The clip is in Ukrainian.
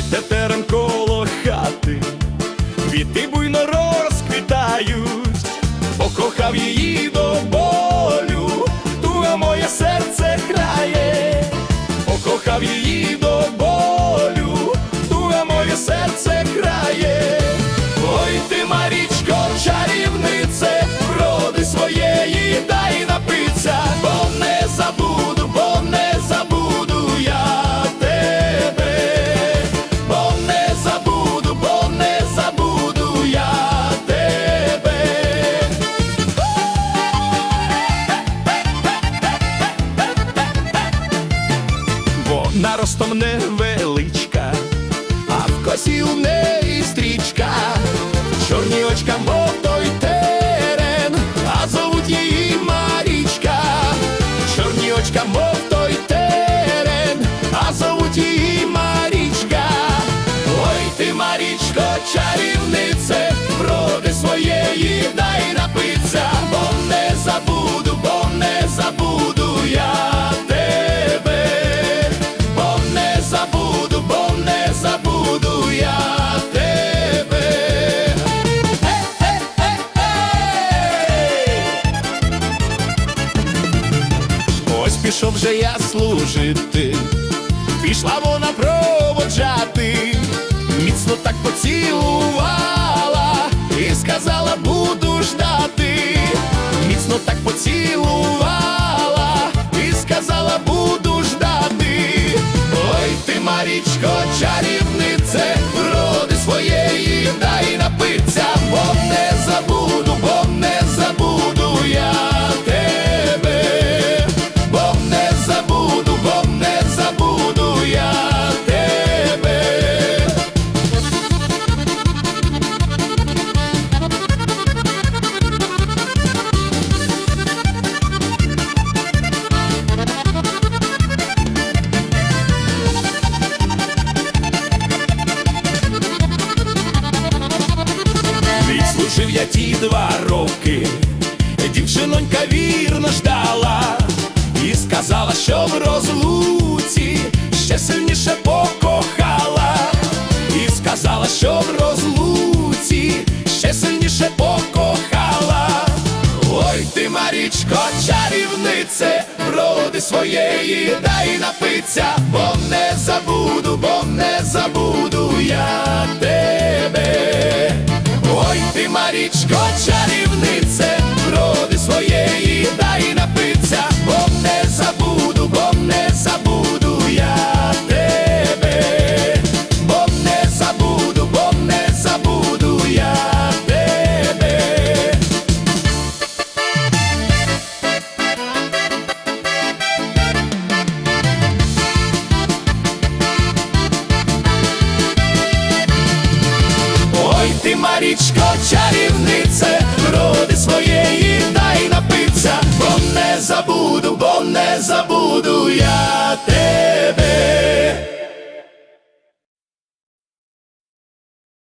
Цвіте терен коло хати, квіти буйно розквітають, покохав її до болю, туга моє серце грає, покохав її до болю. Вона ростом невеличка, а в косі у неї стрічка, чорні очка, мов Ось пішов же я служити, пішла вона проводжати, міцно так поцілувала і сказала, буду ждати, міцно так поцілувала дівчинонька вірно ждала і сказала, що в розлуці ще сильніше покохала, і сказала, що в розлуці ще сильніше покохала. Ой ти, Марічко, чарівнице, вроди своєї дай напиться, Марічко, чарівнице, роди своєї дай напиться, бо не забуду, бо не забуду я